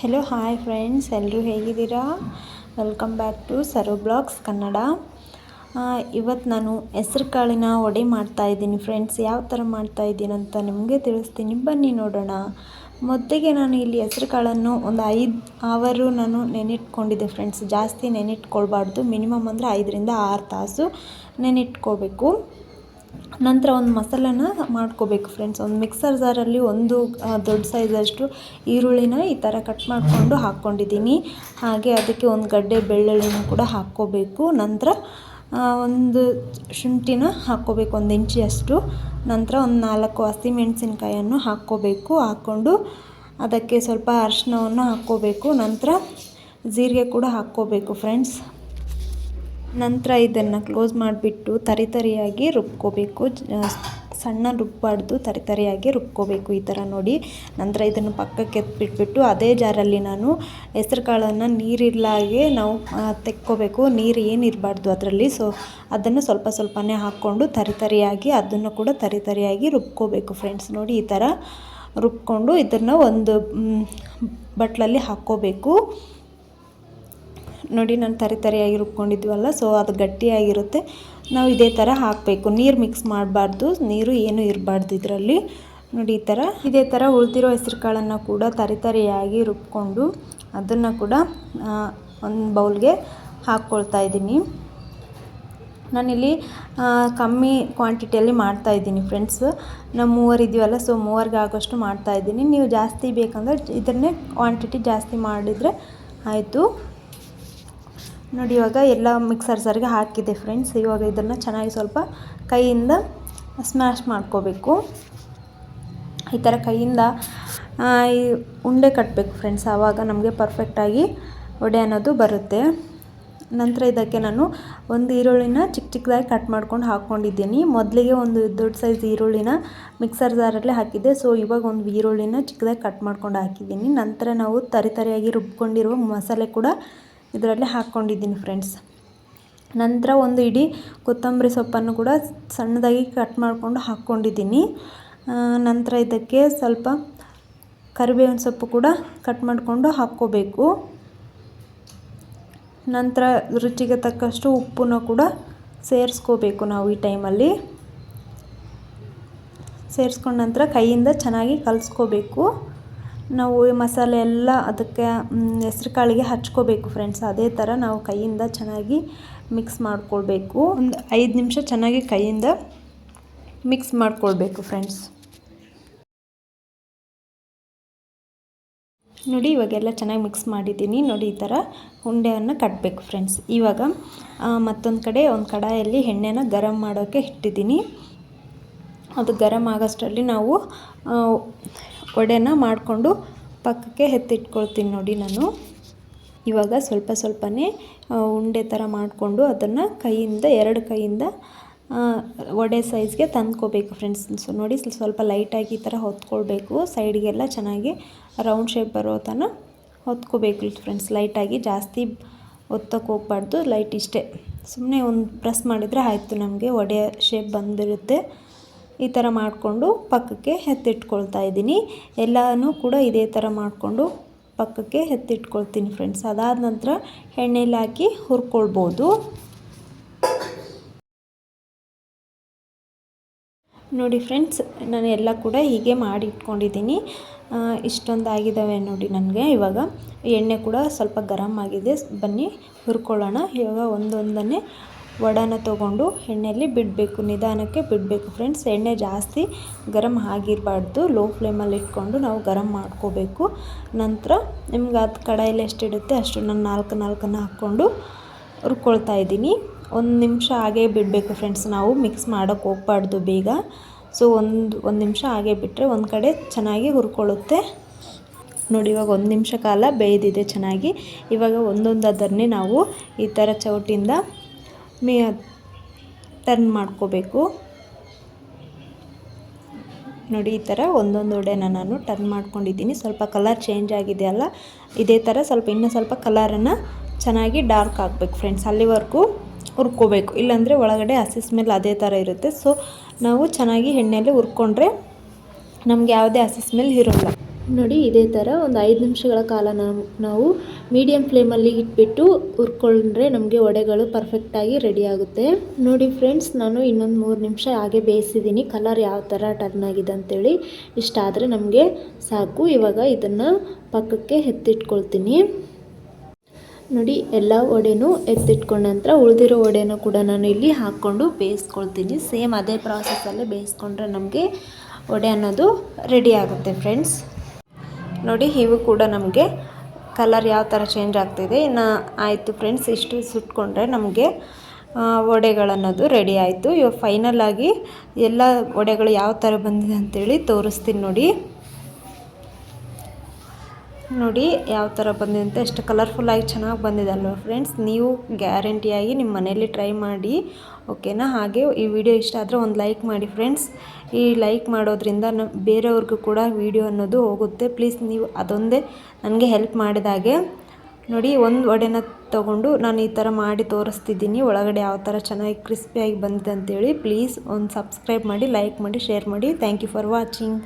Hello hi friends ಎಲ್ಲರೂ ಹೇಗಿದ್ದೀರಾ? Welcome back to Saro blogs Kannada ಇವತ್ತು ನಾನು ಹೆಸ್ರು ಕಾಳಿನ ಮಾಡ್ತಾ ಮಾಡ್ತಾಯಿದ್ದೀನಿ ಫ್ರೆಂಡ್ಸ್ ಯಾವ ಥರ ಮಾಡ್ತಾಯಿದ್ದೀನಿ ಅಂತ ನಿಮಗೆ ತಿಳಿಸ್ತೀನಿ. ಬನ್ನಿ ನೋಡೋಣ. ಮೊದಲಿಗೆ ನಾನು ಇಲ್ಲಿ ಹೆಸ್ರು ಕಾಳನ್ನು ಒಂದು ಐದು ಅವರು ನಾನು ನೆನಿಟ್ಕೊಂಡಿದ್ದೆ ಫ್ರೆಂಡ್ಸ್ ಜಾಸ್ತಿ ನೆನಿಟ್ಕೊಳ್ಬಾರ್ದು ಮಿನಿಮಮ್ ಅಂದರೆ ಐದರಿಂದ ಆರು ತಾಸು ನೆನಿಟ್ಕೋಬೇಕು ನಂತರ ಒಂದು ಮಸಾಲನ ಮಾಡ್ಕೋಬೇಕು ಫ್ರೆಂಡ್ಸ್ ಒಂದು ಮಿಕ್ಸರ್ ಜಾರಲ್ಲಿ ಒಂದು ದೊಡ್ಡ ಸೈಜಷ್ಟು ಈರುಳ್ಳಿನ ಈ ಥರ ಕಟ್ ಮಾಡಿಕೊಂಡು ಹಾಕ್ಕೊಂಡಿದ್ದೀನಿ. ಹಾಗೆ ಅದಕ್ಕೆ ಒಂದು ಗಡ್ಡೆ ಬೆಳ್ಳುಳ್ಳಿನ ಕೂಡ ಹಾಕ್ಕೋಬೇಕು. ನಂತರ ಒಂದು ಶುಂಠಿನ ಹಾಕ್ಕೋಬೇಕು. ಒಂದು ಇಂಚಿಯಷ್ಟು ನಂತರ ಒಂದು ನಾಲ್ಕು ಹಸಿಮೆಣಸಿನ್ಕಾಯನ್ನು ಹಾಕ್ಕೋಬೇಕು. ಹಾಕ್ಕೊಂಡು ಅದಕ್ಕೆ ಸ್ವಲ್ಪ ಅರಿಶಿನವನ್ನು ಹಾಕ್ಕೋಬೇಕು. ನಂತರ ಜೀರಿಗೆ ಕೂಡ ಹಾಕ್ಕೋಬೇಕು ಫ್ರೆಂಡ್ಸ್ ನಂತರ ಇದನ್ನು ಕ್ಲೋಸ್ ಮಾಡಿಬಿಟ್ಟು ತರಿ ತರಿಯಾಗಿ ರುಬ್ಕೋಬೇಕು. ಸಣ್ಣ ರುಬ್ಬಾರ್ದು, ತರಿ ತರಿಯಾಗಿ ರುಬ್ಕೋಬೇಕು ಈ ಥರ ನೋಡಿ. ನಂತರ ಇದನ್ನು ಪಕ್ಕಕ್ಕೆ ಎತ್ಬಿಟ್ಬಿಟ್ಟು ಅದೇ ಜಾರಲ್ಲಿ ನಾನು ಹೆಸ್ರು ಕಾಳನ್ನು ನೀರಿಲ್ಲಾಗೆ ನಾವು ತೆಕ್ಕೋಬೇಕು. ನೀರು ಏನು ಇರಬಾರ್ದು ಅದರಲ್ಲಿ. ಸೊ ಅದನ್ನು ಸ್ವಲ್ಪ ಸ್ವಲ್ಪನೇ ಹಾಕ್ಕೊಂಡು ತರಿ ತರಿಯಾಗಿ ಅದನ್ನು ಕೂಡ ತರಿ ತರಿಯಾಗಿ ರುಬ್ಕೋಬೇಕು ಫ್ರೆಂಡ್ಸ್ ನೋಡಿ ಈ ಥರ ರುಬ್ಕೊಂಡು ಇದನ್ನು ಒಂದು ಬಟ್ಲಲ್ಲಿ ಹಾಕ್ಕೋಬೇಕು. ನೋಡಿ ನಾನು ತರಿ ತರಿಯಾಗಿ ರುಬ್ಕೊಂಡಿದ್ವಲ್ಲ ಸೊ ಅದು ಗಟ್ಟಿಯಾಗಿರುತ್ತೆ. ನಾವು ಇದೇ ಥರ ಹಾಕಬೇಕು. ನೀರು ಮಿಕ್ಸ್ ಮಾಡಬಾರ್ದು. ನೀರು ಏನೂ ಇರಬಾರ್ದು ಇದರಲ್ಲಿ. ನೋಡಿ ಈ ಥರ ಇದೇ ಥರ ಉಳಿದಿರೋ ಹೆಸ್ರು ಕಾಳನ್ನು ಕೂಡ ತರಿ ತರಿಯಾಗಿ ರುಬ್ಕೊಂಡು ಅದನ್ನು ಕೂಡ ಒಂದು ಬೌಲ್ಗೆ ಹಾಕ್ಕೊಳ್ತಾ ಇದ್ದೀನಿ. ನಾನಿಲ್ಲಿ ಕಮ್ಮಿ ಕ್ವಾಂಟಿಟಿಯಲ್ಲಿ ಮಾಡ್ತಾಯಿದ್ದೀನಿ ಫ್ರೆಂಡ್ಸ್ ನಾವು ಮೂವರು ಇದೀವಲ್ಲ ಸೊ ಮೂವರಿಗೆ ಆಗೋಷ್ಟು ಮಾಡ್ತಾಯಿದ್ದೀನಿ ನೀವು ಜಾಸ್ತಿ ಬೇಕಂದರೆ ಇದನ್ನೇ ಕ್ವಾಂಟಿಟಿ ಜಾಸ್ತಿ ಮಾಡಿದರೆ ಆಯಿತು. ನೋಡಿ, ಇವಾಗ ಎಲ್ಲ ಮಿಕ್ಸರ್ ಸರ್ಗೆ ಹಾಕಿದೆ ಫ್ರೆಂಡ್ಸ್ ಇವಾಗ ಇದನ್ನು ಚೆನ್ನಾಗಿ ಸ್ವಲ್ಪ ಕೈಯಿಂದ ಸ್ಮ್ಯಾಶ್ ಮಾಡ್ಕೋಬೇಕು. ಈ ಥರ ಕೈಯಿಂದ ಈ ಉಂಡೆ ಕಟ್ಟಬೇಕು ಫ್ರೆಂಡ್ಸ್ ಆವಾಗ ನಮಗೆ ಪರ್ಫೆಕ್ಟಾಗಿ ವಡೆ ಅನ್ನೋದು ಬರುತ್ತೆ. ನಂತರ ಇದಕ್ಕೆ ನಾನು ಒಂದು ಈರುಳ್ಳಿನ ಚಿಕ್ಕ ಚಿಕ್ಕದಾಗಿ ಕಟ್ ಮಾಡ್ಕೊಂಡು ಹಾಕ್ಕೊಂಡಿದ್ದೀನಿ ಮೊದಲಿಗೆ ಒಂದು ದೊಡ್ಡ ಸೈಜ್ ಈರುಳ್ಳಿನ ಮಿಕ್ಸರ್ ಜಾರಲ್ಲೇ ಹಾಕಿದ್ದೆ. ಸೊ ಇವಾಗ ಒಂದು ಈರುಳ್ಳಿನ ಚಿಕ್ಕದಾಗಿ ಕಟ್ ಮಾಡ್ಕೊಂಡು ಹಾಕಿದ್ದೀನಿ. ನಂತರ ನಾವು ತರಿತರಿಯಾಗಿ ರುಬ್ಕೊಂಡಿರುವ ಮಸಾಲೆ ಕೂಡ ಇದರಲ್ಲಿ ಹಾಕ್ಕೊಂಡಿದ್ದೀನಿ ಫ್ರೆಂಡ್ಸ್ ನಂತರ ಒಂದು ಇಡೀ ಕೊತ್ತಂಬರಿ ಸೊಪ್ಪನ್ನು ಕೂಡ ಸಣ್ಣದಾಗಿ ಕಟ್ ಮಾಡಿಕೊಂಡು ಹಾಕ್ಕೊಂಡಿದ್ದೀನಿ. ನಂತರ ಇದಕ್ಕೆ ಸ್ವಲ್ಪ ಕರಿಬೇವಿನ ಸೊಪ್ಪು ಕೂಡ ಕಟ್ ಮಾಡಿಕೊಂಡು ಹಾಕ್ಕೋಬೇಕು. ನಂತರ ರುಚಿಗೆ ತಕ್ಕಷ್ಟು ಉಪ್ಪನ್ನು ಕೂಡ ಸೇರಿಸ್ಕೋಬೇಕು ನಾವು ಈ ಟೈಮಲ್ಲಿ ಸೇರಿಸ್ಕೊಂಡ ನಂತರ ಕೈಯಿಂದ ಚೆನ್ನಾಗಿ ಕಲಿಸ್ಕೋಬೇಕು. ನಾವು ಮಸಾಲೆ ಎಲ್ಲ ಅದಕ್ಕೆ ಹೆಸ್ರು ಕಾಳಿಗೆ ಹಚ್ಕೋಬೇಕು ಫ್ರೆಂಡ್ಸ್ ಅದೇ ಥರ ನಾವು ಕೈಯಿಂದ ಚೆನ್ನಾಗಿ ಮಿಕ್ಸ್ ಮಾಡ್ಕೊಳ್ಬೇಕು. ಒಂದು ಐದು ನಿಮಿಷ ಚೆನ್ನಾಗಿ ಕೈಯಿಂದ ಮಿಕ್ಸ್ ಮಾಡ್ಕೊಳ್ಬೇಕು ಫ್ರೆಂಡ್ಸ್ ನೋಡಿ, ಇವಾಗೆಲ್ಲ ಚೆನ್ನಾಗಿ ಮಿಕ್ಸ್ ಮಾಡಿದ್ದೀನಿ. ನೋಡಿ, ಈ ಥರ ಉಂಡೆಯನ್ನು ಕಟ್ಟಬೇಕು ಫ್ರೆಂಡ್ಸ್ ಇವಾಗ ಮತ್ತೊಂದು ಕಡೆ ಒಂದು ಕಡಾಯಲ್ಲಿ ಎಣ್ಣೆನ ಗರಂ ಮಾಡೋಕ್ಕೆ ಇಟ್ಟಿದ್ದೀನಿ. ಅದು ಗರಂ ಆಗೋಷ್ಟರಲ್ಲಿ ನಾವು ವಡೆನ ಮಾಡಿಕೊಂಡು ಪಕ್ಕಕ್ಕೆ ಎತ್ತಿಟ್ಕೊಳ್ತೀನಿ ನೋಡಿ ನಾನು. ಇವಾಗ ಸ್ವಲ್ಪ ಸ್ವಲ್ಪನೇ ಉಂಡೆ ಥರ ಮಾಡಿಕೊಂಡು ಅದನ್ನು ಕೈಯಿಂದ, ಎರಡು ಕೈಯಿಂದ ವಡೆ ಸೈಜ್ಗೆ ತಂದ್ಕೋಬೇಕು ಫ್ರೆಂಡ್ಸ್ ಸೊ ನೋಡಿ ಸ್ವಲ್ಪ ಲೈಟಾಗಿ ಈ ಥರ ಹೊತ್ಕೊಳ್ಬೇಕು. ಸೈಡ್ಗೆಲ್ಲ ಚೆನ್ನಾಗಿ ರೌಂಡ್ ಶೇಪ್ ಬರೋ ತನಕ ಹೊತ್ಕೋಬೇಕು ಫ್ರೆಂಡ್ಸ್ ಲೈಟಾಗಿ ಜಾಸ್ತಿ ಒತ್ತಕ್ಕೆ ಹೋಗ್ಬಾರ್ದು. ಲೈಟ್ ಇಷ್ಟೇ. ಸುಮ್ಮನೆ ಒಂದು ಪ್ರೆಸ್ ಮಾಡಿದರೆ ಆಯಿತು ನಮಗೆ. ವಡೆ ಶೇಪ್ ಬಂದಿರುತ್ತೆ. ಈ ಥರ ಮಾಡಿಕೊಂಡು ಪಕ್ಕಕ್ಕೆ ಎತ್ತಿಟ್ಕೊಳ್ತಾ ಇದ್ದೀನಿ. ಎಲ್ಲನೂ ಕೂಡ ಇದೇ ಥರ ಮಾಡಿಕೊಂಡು ಪಕ್ಕಕ್ಕೆ ಎತ್ತಿಟ್ಕೊಳ್ತೀನಿ ಫ್ರೆಂಡ್ಸ್ ಅದಾದ ನಂತರ ಎಣ್ಣೆಲಿ ಹಾಕಿ ಹುರ್ಕೊಳ್ಬೋದು. ನೋಡಿ ಫ್ರೆಂಡ್ಸ್ ನಾನು ಎಲ್ಲ ಕೂಡ ಹೀಗೆ ಮಾಡಿ ಇಟ್ಕೊಂಡಿದ್ದೀನಿ. ಇಷ್ಟೊಂದು ಆಗಿದ್ದಾವೆ ನೋಡಿ ನನಗೆ. ಇವಾಗ ಎಣ್ಣೆ ಕೂಡ ಸ್ವಲ್ಪ ಗರಮ್ ಆಗಿದೆ. ಬನ್ನಿ, ಹುರ್ಕೊಳ್ಳೋಣ. ಇವಾಗ ಒಂದೊಂದನ್ನೇ ವಡಾನ ತಗೊಂಡು ಎಣ್ಣೆಯಲ್ಲಿ ಬಿಡಬೇಕು, ನಿಧಾನಕ್ಕೆ ಬಿಡಬೇಕು ಫ್ರೆಂಡ್ಸ್ ಎಣ್ಣೆ ಜಾಸ್ತಿ ಗರಮ್ ಆಗಿರಬಾರ್ದು. ಲೋ ಫ್ಲೇಮಲ್ಲಿ ಇಟ್ಕೊಂಡು ನಾವು ಗರಮ್ ಮಾಡ್ಕೋಬೇಕು. ನಂತರ ನಿಮ್ಗೆ ಅದು ಕಡಾಯಲ್ಲಿ ಎಷ್ಟಿಡುತ್ತೆ ಅಷ್ಟು ನಾನು ನಾಲ್ಕು ನಾಲ್ಕನ್ನು ಹಾಕ್ಕೊಂಡು ಹುರ್ಕೊಳ್ತಾ ಇದ್ದೀನಿ. ಒಂದು ನಿಮಿಷ ಹಾಗೇ ಬಿಡಬೇಕು ಫ್ರೆಂಡ್ಸ್ ನಾವು ಮಿಕ್ಸ್ ಮಾಡೋಕ್ಕೆ ಹೋಗ್ಬಾರ್ದು ಬೇಗ. ಸೊ ಒಂದು ಒಂದು ನಿಮಿಷ ಹಾಗೆ ಬಿಟ್ಟರೆ ಒಂದು ಕಡೆ ಚೆನ್ನಾಗಿ ಹುರ್ಕೊಳ್ಳುತ್ತೆ. ನೋಡಿ, ಇವಾಗ ಒಂದು ನಿಮಿಷ ಕಾಲ ಬೇಯ್ದಿದೆ ಚೆನ್ನಾಗಿ. ಇವಾಗ ಒಂದೊಂದು ಅದನ್ನೇ ನಾವು ಈ ಥರ ಚೌಟಿಂದ ಮೇ ಟರ್ನ್ ಮಾಡ್ಕೋಬೇಕು. ನೋಡಿ, ಈ ಥರ ಒಂದೊಂದು ಉಡೆನ ನಾನು ಟರ್ನ್ ಮಾಡ್ಕೊಂಡಿದ್ದೀನಿ. ಸ್ವಲ್ಪ ಕಲರ್ ಚೇಂಜ್ ಆಗಿದೆ ಅಲ್ಲ? ಇದೇ ಥರ ಸ್ವಲ್ಪ ಇನ್ನೂ ಸ್ವಲ್ಪ ಕಲರನ್ನು ಚೆನ್ನಾಗಿ ಡಾರ್ಕ್ ಆಗಬೇಕು ಫ್ರೆಂಡ್ಸ್. ಅಲ್ಲಿವರೆಗೂ ಹುರ್ಕೋಬೇಕು. ಇಲ್ಲಾಂದರೆ ಒಳಗಡೆ ಹಸಿ ಸ್ಮೆಲ್ ಅದೇ ಥರ ಇರುತ್ತೆ. ಸೊ, ನಾವು ಚೆನ್ನಾಗಿ ಎಣ್ಣೆಯಲ್ಲಿ ಹುರ್ಕೊಂಡ್ರೆ ನಮಗೆ ಯಾವುದೇ ಹಸಿ ಸ್ಮೆಲ್ ಇರೋಲ್ಲ. ನೋಡಿ ಇದೇ ಥರ ಒಂದು ಐದು ನಿಮಿಷಗಳ ಕಾಲ ನಾವು ನಾವು ಮೀಡಿಯಮ್ ಫ್ಲೇಮಲ್ಲಿ ಇಟ್ಬಿಟ್ಟು ಹುರ್ಕೊಂಡ್ರೆ ನಮಗೆ ವಡೆಗಳು ಪರ್ಫೆಕ್ಟಾಗಿ ರೆಡಿ ಆಗುತ್ತೆ. ನೋಡಿ ಫ್ರೆಂಡ್ಸ್ ನಾನು ಇನ್ನೊಂದು ಮೂರು ನಿಮಿಷ ಹಾಗೆ ಬೇಯಿಸಿದ್ದೀನಿ. ಕಲರ್ ಯಾವ ಥರ ಟರ್ನ್ ಆಗಿದೆ ಅಂತೇಳಿ ಇಷ್ಟ ಆದರೆ ನಮಗೆ ಸಾಕು. ಇವಾಗ ಇದನ್ನು ಪಕ್ಕಕ್ಕೆ ಎತ್ತಿಟ್ಕೊಳ್ತೀನಿ. ನೋಡಿ, ಎಲ್ಲ ವಡೆನೂ ಎತ್ತಿಟ್ಕೊಂಡ ನಂತರ ಉಳಿದಿರೋ ವಡೆನೂ ಕೂಡ ನಾನು ಇಲ್ಲಿ ಹಾಕ್ಕೊಂಡು ಬೇಯಿಸ್ಕೊಳ್ತೀನಿ. ಸೇಮ್ ಅದೇ ಪ್ರಾಸೆಸ್ಸಲ್ಲೇ ಬೇಯಿಸ್ಕೊಂಡ್ರೆ ನಮಗೆ ವಡೆ ಅನ್ನೋದು ರೆಡಿ ಆಗುತ್ತೆ ಫ್ರೆಂಡ್ಸ್ ನೋಡಿ ಇವು ಕೂಡ ನಮಗೆ ಕಲರ್ ಯಾವ ಥರ ಚೇಂಜ್ ಆಗ್ತಿದೆ. ಇನ್ನು ಆಯಿತು ಫ್ರೆಂಡ್ಸ್ ಇಷ್ಟು ಸುಟ್ಕೊಂಡ್ರೆ ನಮಗೆ ವಡೆಗಳನ್ನೋದು ರೆಡಿ ಆಯಿತು. ಇವಾಗ ಫೈನಲ್ ಆಗಿ ಎಲ್ಲ ವಡೆಗಳು ಯಾವ ಥರ ಬಂದಿದೆ ಅಂತೇಳಿ ತೋರಿಸ್ತೀನಿ ನೋಡಿ. ನೋಡಿ ಯಾವ ಥರ ಬಂದಿದೆ ಅಂತ, ಎಷ್ಟು ಕಲರ್ಫುಲ್ಲಾಗಿ ಚೆನ್ನಾಗಿ ಬಂದಿದೆ ಅಲ್ವ ಫ್ರೆಂಡ್ಸ್ ನೀವು ಗ್ಯಾರಂಟಿಯಾಗಿ ನಿಮ್ಮ ಮನೆಯಲ್ಲಿ ಟ್ರೈ ಮಾಡಿ ಓಕೆನಾ ಹಾಗೆ ಈ ವಿಡಿಯೋ ಇಷ್ಟ ಆದರೆ ಒಂದು ಲೈಕ್ ಮಾಡಿ ಫ್ರೆಂಡ್ಸ್ ಈ ಲೈಕ್ ಮಾಡೋದ್ರಿಂದ ನ, ಬೇರೆಯವ್ರಿಗೂ ಕೂಡ ವಿಡಿಯೋ ಅನ್ನೋದು ಹೋಗುತ್ತೆ. ಪ್ಲೀಸ್ ನೀವು ಅದೊಂದೇ ನನಗೆ ಹೆಲ್ಪ್ ಮಾಡಿದಾಗೆ ನೋಡಿ, ಒಂದು ವಡೆನ ತೊಗೊಂಡು ನಾನು ಈ ಥರ ಮಾಡಿ ತೋರಿಸ್ತಿದ್ದೀನಿ. ಒಳಗಡೆ ಯಾವ ಥರ ಚೆನ್ನಾಗಿ ಕ್ರಿಸ್ಪಿಯಾಗಿ ಬಂದಿದೆ ಅಂತೇಳಿ ಪ್ಲೀಸ್ ಒಂದು ಸಬ್ಸ್ಕ್ರೈಬ್ ಮಾಡಿ ಲೈಕ್ ಮಾಡಿ ಶೇರ್ ಮಾಡಿ. Thank you for watching